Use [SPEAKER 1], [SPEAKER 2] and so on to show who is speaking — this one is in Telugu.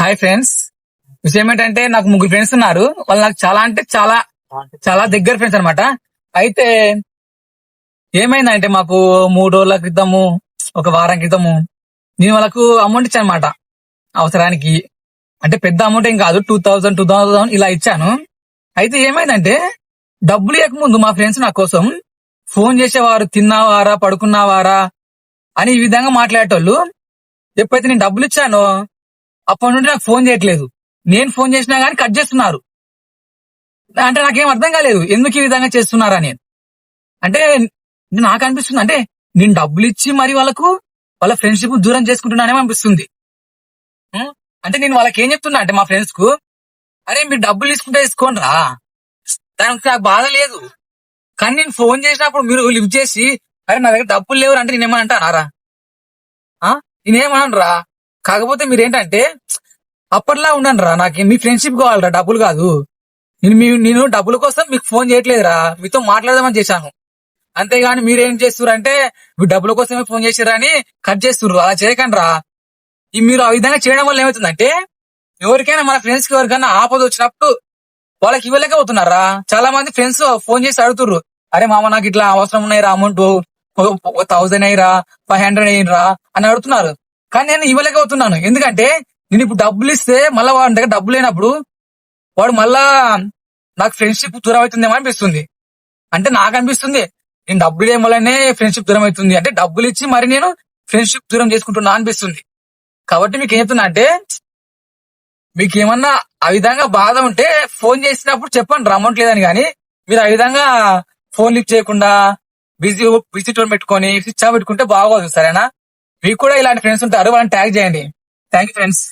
[SPEAKER 1] Hi friends. విషయం ఏంటంటే నాకు ముగ్గురు ఫ్రెండ్స్ ఉన్నారు. వాళ్ళు నాకు చాలా అంటే చాలా చాలా దగ్గర ఫ్రెండ్స్ అన్నమాట. అయితే ఏమైందంటే మాకు మూడు రోజుల క్రితము ఒక వారం క్రితము నేను వాళ్ళకు అమౌంట్ ఇచ్చాను అనమాట అవసరానికి. అంటే పెద్ద అమౌంట్ ఏం కాదు టూ థౌసండ్ టూ థౌజండ్ ఇలా ఇచ్చాను. అయితే ఏమైందంటే డబ్బులు ఇవ్వకముందు మా ఫ్రెండ్స్ నా కోసం ఫోన్ చేసేవారు తిన్నావారా పడుకున్నావారా అని ఈ విధంగా మాట్లాడేటోళ్ళు ఎప్పుడైతే నేను డబ్బులు ఇచ్చానో అప్పటి నుండి నాకు ఫోన్ చేయట్లేదు. నేను ఫోన్ చేసినా గానీ కట్ చేస్తున్నారు. అంటే నాకేం అర్థం కాలేదు. ఎందుకు ఈ విధంగా చేస్తున్నారా నేను అంటే నాకు అనిపిస్తుంది. అంటే నేను డబ్బులు ఇచ్చి మరి వాళ్ళకు వాళ్ళ ఫ్రెండ్షిప్ దూరం చేసుకుంటున్నానేమో అనిపిస్తుంది. అంటే నేను వాళ్ళకి ఏం చెప్తున్నా అంటే మా ఫ్రెండ్స్కు అరే మీరు డబ్బులు తీసుకుంటే తీసుకోండి రా దానికి నాకు బాధ లేదు. కానీ నేను ఫోన్ చేసినప్పుడు మీరు లిఫ్ట్ చేసి అరే నా దగ్గర డబ్బులు లేవు అంటే నేనేమని అంటారా నేనేమనరా కాకపోతే మీరేంటంటే అప్పట్లా ఉండండి రా నాకు మీ ఫ్రెండ్షిప్ కావాలరా డబ్బులు కాదు. నేను మీ నేను డబ్బుల కోసం మీకు ఫోన్ చేయట్లేదురా మీతో మాట్లాడదామని చేశాను. అంతేగాని మీరేం చేస్తున్నారు అంటే డబ్బుల కోసమే ఫోన్ చేసారా అని కట్ చేస్తున్నారు అలా చేయకండి రా మీరు ఆ విధంగా చేయడం వల్ల ఏమవుతుందంటే ఎవరికైనా మన ఫ్రెండ్స్కి ఎవరికైనా ఆపద వచ్చినప్పుడు వాళ్ళకి ఇవ్వలేకపోతున్నారా? చాలా మంది ఫ్రెండ్స్ ఫోన్ చేసి అడుగుతుర్రు అరే మామ నాకు ఇట్లా అవసరం ఉన్నాయి రా అమౌంట్ థౌసండ్ అయ్యిరా ఫైవ్ హండ్రెడ్ అయ్యిరా అని అడుగుతున్నారు. కానీ నేను ఇవ్వలేకపోతున్నాను. ఎందుకంటే నేను ఇప్పుడు డబ్బులు ఇస్తే మళ్ళీ వాడి దగ్గర డబ్బులు లేనప్పుడు వాడు మళ్ళా నాకు ఫ్రెండ్షిప్ దూరం అవుతుందేమో అనిపిస్తుంది. అంటే నాకు అనిపిస్తుంది నేను డబ్బులు ఇవ్వడం వల్లనే ఫ్రెండ్షిప్ దూరం అవుతుంది. అంటే డబ్బులు ఇచ్చి మరి నేను ఫ్రెండ్షిప్ దూరం చేసుకుంటున్నా అనిపిస్తుంది. కాబట్టి మీకు ఏం చెప్తున్నా అంటే మీకు ఏమన్నా ఆ విధంగా బాధ ఉంటే ఫోన్ చేసినప్పుడు చెప్పండి అమౌంట్ లేదని కానీ మీరు ఆ విధంగా ఫోన్ లిఫ్ట్ చేయకుండా బిజీ బిజీ టోన్ పెట్టుకొని స్విచ్ ఆఫ్ పెట్టుకుంటే బాగోదు సరేనా? మీకు కూడా ఇలాంటి ఫ్రెండ్స్ ఉంటారు వాళ్ళని ట్యాగ్ చేయండి. Thank you friends